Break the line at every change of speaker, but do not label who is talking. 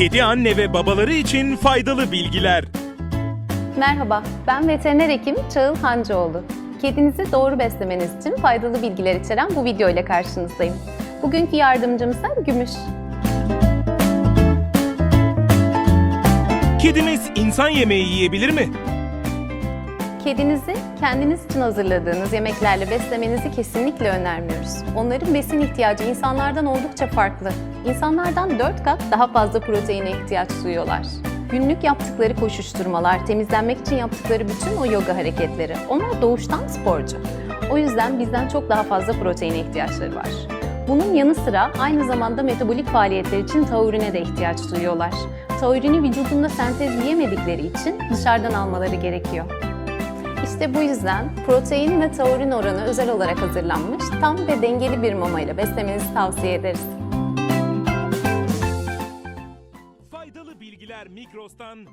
Kedi anne ve babaları için faydalı bilgiler.
Merhaba, ben veteriner hekim Çağıl Hancıoğlu. Kedinizi doğru beslemeniz için faydalı bilgiler içeren bu video ile karşınızdayım. Bugünkü yardımcım ise Gümüş.
Kedimiz insan yemeği yiyebilir mi?
Kedinizi kendiniz için hazırladığınız yemeklerle beslemenizi kesinlikle önermiyoruz. Onların besin ihtiyacı insanlardan oldukça farklı. İnsanlardan 4 kat daha fazla proteine ihtiyaç duyuyorlar. Günlük yaptıkları koşuşturmalar, temizlenmek için yaptıkları bütün o yoga hareketleri, onlar doğuştan sporcu. O yüzden bizden çok daha fazla proteine ihtiyaçları var. Bunun yanı sıra aynı zamanda metabolik faaliyetler için taurine de ihtiyaç duyuyorlar. Taurini vücudunda sentezleyemedikleri için dışarıdan almaları gerekiyor. İşte bu yüzden protein ve taurin oranı özel olarak hazırlanmış tam ve dengeli bir mama ile beslemenizi tavsiye ederiz.
Faydalı bilgiler Mikros'tan